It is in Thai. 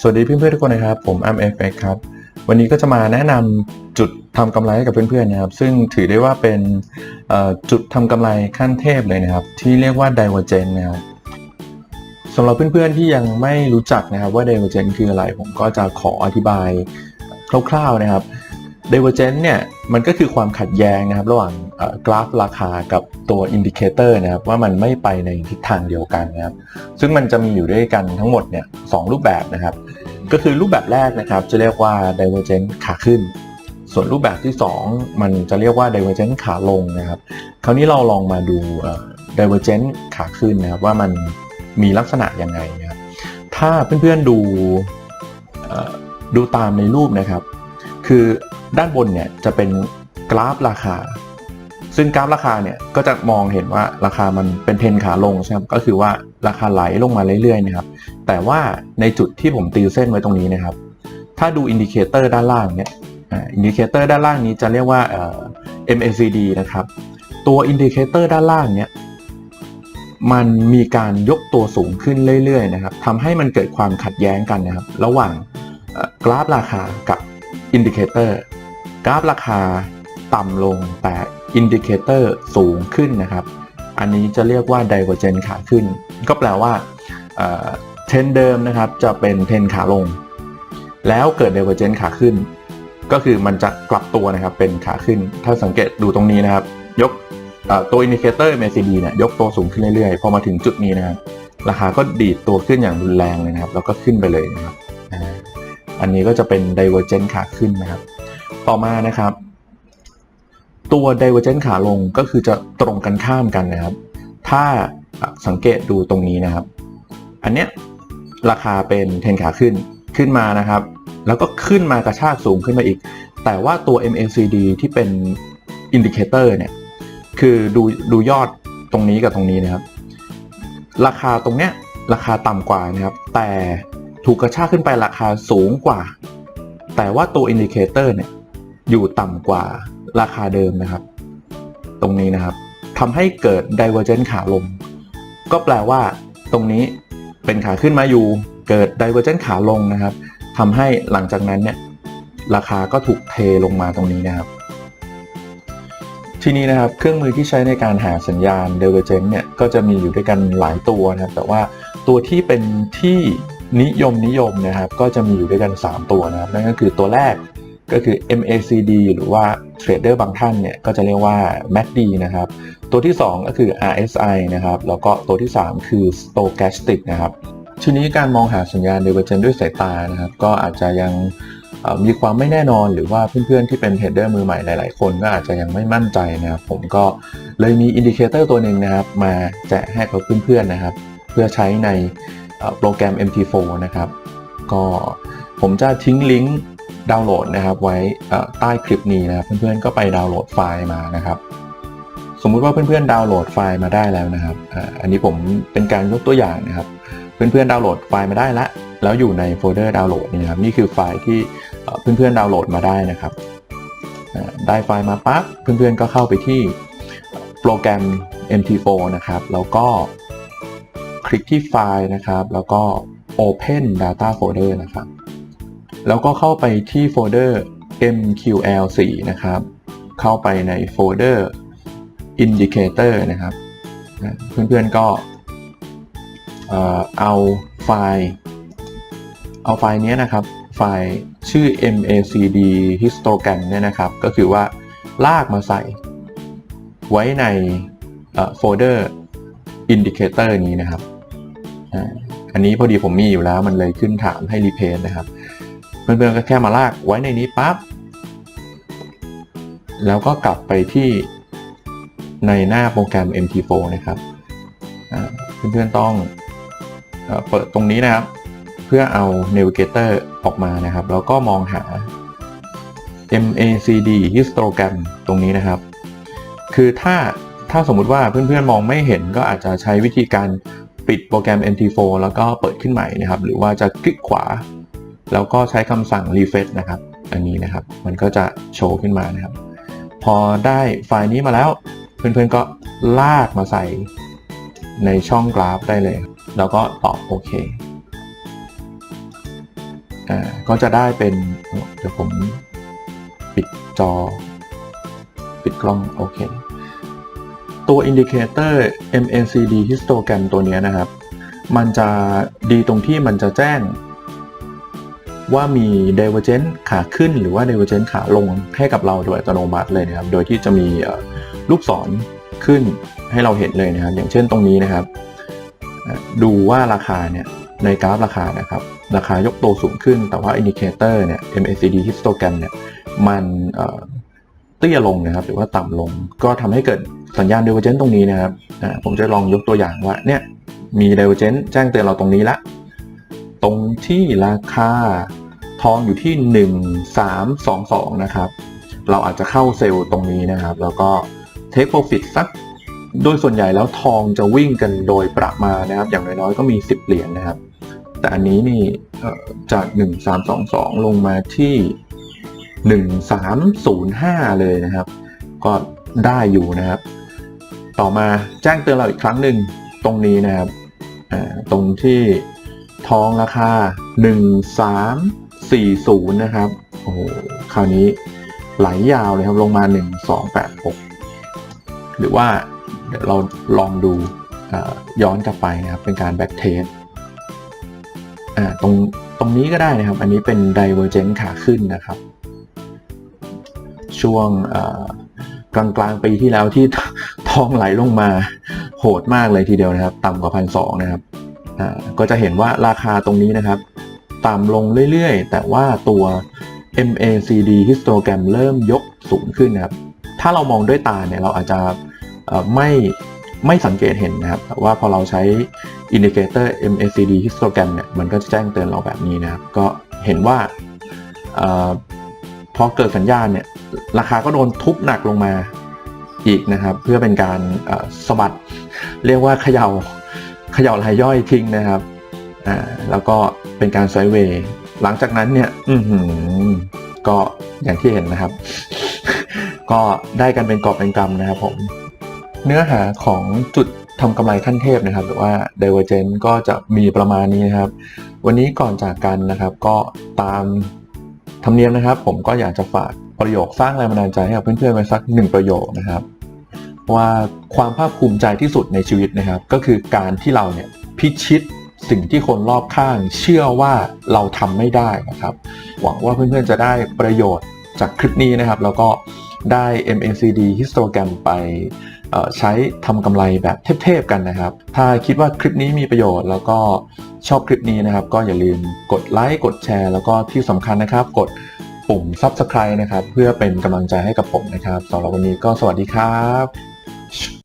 สวัสดีเพื่อนๆทุกคนนะครับ ผมอ้ำเอฟเอ็กครับ วันนี้ก็จะมาแนะนำจุดทำกำไรให้กับเพื่อนๆนะครับ ซึ่งถือได้ว่าเป็นจุดทำกำไรขั้นเทพเลยนะครับ ที่เรียกว่า Divergent นะครับสำหรับเพื่อนๆที่ยังไม่รู้จักนะครับว่า Divergent คืออะไร ผมก็จะขออธิบายคร่าวๆนะครับ Divergent เนี่ยมันก็คือความขัดแย้งนะครับระหว่างกราฟราคากับตัวอินดิเคเตอร์นะครับว่ามันไม่ไปในทิศทางเดียวกันนะครับซึ่งมันจะมีอยู่ด้วยกันทั้งหมดเนี่ยสองรูปแบบนะครับ ก็คือรูปแบบแรกนะครับจะเรียกว่า divergent ขาขึ้น ส่วนรูปแบบที่ 2 มันจะเรียกว่า divergent ขาลงนะครับ คราวนี้เราลองมาดูเอ่อ divergent ขาขึ้นนะครับว่ามันมีลักษณะยังไงนะครับถ้าเพื่อนๆดูเอ่อดูตามในรูปนะครับ คือ ด้านบนเนี่ยจะเป็นกราฟราคา ซึ่งกราฟราคาเนี่ยก็จะมองเห็นว่าราคามันเป็นเทรนขาลงใช่ไหมก็คือว่าราคาไหลลงมาเรื่อยๆนะครับ แต่ว่าในจุดที่ผมตีเส้นไว้ตรงนี้นะครับ ถ้าดูอินดิเคเตอร์ด้านล่างเนี่ยอินดิเคเตอร์ด้านล่างนี้จะเรียกว่าเอ่อ MACD นะครับ ตัวอินดิเคเตอร์ด้านล่างเนี่ยมันมีการยกตัวสูงขึ้นเรื่อยๆนะครับทำให้มันเกิดความขัดแย้งกันนะครับ ระหว่างกราฟราคากับอินดิเคเตอร์ กราฟราคาต่ำลงแต่อินดิเคเตอร์สูงขึ้นนะครับ อันนี้จะเรียกว่า divergent ขาขึ้น ก็แปลว่าเทรนเดิมนะครับจะเป็นเทรนขาลง แล้วเกิด divergent ขาขึ้น ก็คือมันจะกลับตัวนะครับเป็นขาขึ้น ถ้าสังเกตดูตรงนี้นะครับ ยกตัวอินดิเคเตอร์ MACD เนี่ยยกตัวสูงขึ้นเรื่อยๆ พอมาถึงจุดนี้นะครับราคาก็ดีดตัวขึ้นอย่างรุนแรงเลยนะครับ แล้วก็ขึ้นไปเลยนะครับ อันนี้ก็จะเป็น divergent ขาขึ้นนะครับ ต่อมานะครับ ตัว divergent ขาลงก็คือจะตรงกันข้ามกันนะครับ ถ้าสังเกตดูตรงนี้นะครับ อันเนี้ยราคาเป็นเทนขาขึ้นขึ้นมานะครับ แล้วก็ขึ้นมากระชากสูงขึ้นมาอีก แต่ว่าตัว MACD ที่เป็นอินดิเคเตอร์เนี่ยคือดูดูยอดตรงนี้กับตรงนี้นะครับ ราคาตรงเนี้ยราคาต่ำกว่านะครับ แต่ถูกกระชากขึ้นไปราคาสูงกว่า แต่ว่าตัวอินดิเคเตอร์เนี่ย อยู่ต่ำกว่าราคาเดิมนะครับ ตรงนี้นะครับทำให้เกิด divergent ขาลง ก็แปลว่า ตรงนี้เป็นขาขึ้นมาอยู่ เกิด divergent ขาลงนะครับทำให้หลังจากนั้นเนี่ยราคาก็ถูกเทลงมาตรงนี้นะครับ ทีนี้นะครับเครื่องมือที่ใช้ในการหาสัญญาณ divergent เนี่ยก็จะมีอยู่ด้วยกันหลายตัวนะครับ แต่ว่าตัวที่เป็นที่นิยมนิยมนะครับ ก็จะมีอยู่ด้วยกัน 3 ตัวนะครับ นั่นก็คือตัวแรก ก็คือ MACD หรือว่าเทรดเดอร์บางท่านเนี่ยก็จะเรียกว่า MACD นะครับ ตัวที่ 2 ก็คือ RSI นะครับ แล้วก็ตัวที่ 3 คือ Stochastic นะครับ ทีนี้การมองหาสัญญาณ Divergent ด้วยสายตานะครับ ก็อาจจะยังมีความไม่แน่นอนหรือว่าเพื่อนๆที่เป็นเทรดเดอร์มือใหม่หลายๆ คนก็อาจจะยังไม่มั่นใจนะครับ ผมก็เลยมีอินดิเคเตอร์ตัวหนึ่งนะครับ มาแจกให้กับเพื่อนๆนะครับ เพื่อใช้ในโปรแกรม MT4 นะครับ ก็ผมจะทิ้งลิงก์ ดาวน์โหลดนะครับไว้ใต้คลิปนี้นะครับเพื่อนๆก็ไปดาวน์โหลดไฟล์มานะครับ สมมุติว่าเพื่อนๆดาวน์โหลดไฟล์มาได้แล้วนะครับอันนี้ผมเป็นการยกตัวอย่างนะครับ เพื่อนๆดาวน์โหลดไฟล์มาได้แล้วแล้วอยู่ในโฟลเดอร์ดาวน์โหลดนี่นะครับนี่คือไฟล์ที่เพื่อนๆดาวน์โหลดมาได้นะครับได้ไฟล์มาปั๊บเพื่อนๆก็เข้าไปที่โปรแกรม MT4 นะครับ แล้วก็คลิกที่ไฟล์นะครับ แล้วก็ Open Data Folder นะครับ แล้วก็เข้าไปที่โฟลเดอร์ MQL4 นะครับ เข้าไปในโฟลเดอร์ Indicator นะครับ เพื่อนๆก็เอ่อเอาไฟล์ เอาไฟล์นี้นะครับ ไฟล์ชื่อ MACD histogram เนี่ยนะครับ ก็คือว่าลากมาใส่ไว้ในโฟลเดอร์ Indicator นี้นะครับอันนี้พอดีผมมีอยู่แล้วมันเลยขึ้นถามให้รีเพนนะครับ เพื่อนๆก็แค่มาลากไว้ในนี้ปั๊บแล้วก็กลับไปที่ในหน้าโปรแกรม MT4 นะครับเพื่อนๆต้องเอ่อเปิดตรงนี้นะครับ เพื่อเอา Navigator ออกมานะครับ แล้วก็มองหา MACD histogram ตรงนี้นะครับ คือถ้าถ้าสมมุติว่าเพื่อนๆมองไม่เห็นก็อาจจะใช้วิธีการปิดโปรแกรม MT4 แล้วก็เปิดขึ้นใหม่นะครับ หรือว่าจะคลิกขวา แล้วก็ใช้คำสั่ง refresh นะครับ อันนี้นะครับ มันก็จะโชว์ขึ้นมานะครับ พอได้ไฟล์นี้มาแล้ว เพื่อนๆก็ลากมาใส่ในช่องกราฟได้เลย แล้วก็ตอบโอเคอ่าก็จะได้เป็น เดี๋ยวผมปิดจอ ปิดกล้องโอเค ตัวอินดิเคเตอร์ MACD histogram ตัวนี้นะครับ มันจะดีตรงที่มันจะแจ้ง ว่ามี d i v e r g e n c ขาขึ้นหรือว่า d i v e r g e n c ขาลงให้กับเราโดยอัตโนมัติเลยนะครับ โดยที่จะมีลูกศรขึ้นให้เราเห็นเลยนะครับ อย่างเช่นตรงนี้นะครับ ดูว่าราคาเนี่ยในกราฟราคานะครับ ราคายกตัวสูงขึ้น แต่ว่าอินดิเคเตอร์เนี่ย MACD histogram เนี่ยมันเตี้ยลงนะครับ หรือว่าต่ำลง ก็ทำให้เกิดสัญญาณ d i v e r g e n c ตรงนี้นะครับผมจะลองยกตัวอย่างว่าเนี่ยมี d i v e r g e n c แจ้งเตือนเราตรงนี้ละ ตรงที่ราคาทองอยู่ที่ 1322 นะครับ เราอาจจะเข้าเซลล์ตรงนี้นะครับ แล้วก็ take profit สักโดยส่วนใหญ่แล้วทองจะวิ่งกันโดยประมาณนะครับ อย่างน้อยๆก็มี 10 เหรียญนะครับ แต่อันนี้นี่จาก 1322 ลงมาที่ 1305 เลยนะครับ ก็ได้อยู่นะครับ ต่อมาแจ้งเตือนเราอีกครั้งหนึ่งตรงนี้นะครับอ่าตรงที่ ทองราคา 1340 นะครับ โอ้โห คราวนี้ไหลยาวเลยครับลงมา 1286 หรือว่าเดี๋ยวเราลองดูย้อนกลับไปนะครับ เป็นการแบ็กเทสตรงตรงนี้ก็ได้นะครับ อันนี้เป็น Divergent ขาขึ้นนะครับ ช่วงกลางกลางปีที่แล้วที่ทองไหลลงมาโหดมากเลยทีเดียวนะครับ ต่ำกว่าพันสองนะครับ ก็จะเห็นว่าราคาตรงนี้นะครับ ต่ำลงเรื่อยๆ แต่ว่าตัว MACD histogram เริ่มยกสูงขึ้นนะครับ ถ้าเรามองด้วยตาเนี่ยเราอาจจะไม่ไม่สังเกตเห็นนะครับ แต่ว่าพอเราใช้อินดิเคเตอร์ MACD histogram เนี่ย มันก็จะแจ้งเตือนเราแบบนี้นะครับ ก็เห็นว่าอพอเกิดสัญญาณเนี่ย ราคาก็โดนทุบหนักลงมาอีกนะครับ เพื่อเป็นการสะบัดเรียกว่าเขยา่า ขย่ารายย่อยทิ้งนะครับอ่าแล้วก็เป็นการไซเวย์หลังจากนั้นเนี่ยอืหือก็อย่างที่เห็นนะครับ ก็ได้กันเป็นกอบเป็นกำนะครับผมเนื้อหาของจุดทำกำไรขั้นเทพนะครับ หรือว่า Divergent ก็จะมีประมาณนี้นะครับ วันนี้ก่อนจากกันนะครับ ก็ตามธรรมเนียมนะครับ ผมก็อยากจะฝากประโยคสร้างแรงบันดาลใจให้กับเพื่อนๆไว้สักหนึ่งประโยคนะครับ ว่าความภาคภูมิใจที่สุดในชีวิตนะครับ ก็คือการที่เราเนี่ยพิชิตสิ่งที่คนรอบข้างเชื่อว่าเราทำไม่ได้นะครับ หวังว่าเพื่อนๆจะได้ประโยชน์จากคลิปนี้นะครับ แล้วก็ได้ MACD histogram ไปใช้ทำกำไรแบบเทพๆกันนะครับ ถ้าคิดว่าคลิปนี้มีประโยชน์แล้วก็ชอบคลิปนี้นะครับ ก็อย่าลืมกดไลค์กดแชร์ แล้วก็ที่สำคัญนะครับ กดปุ่ม Subscribe นะครับ เพื่อเป็นกำลังใจให้กับผมนะครับสำหรับวันนี้ก็สวัสดีครับ change.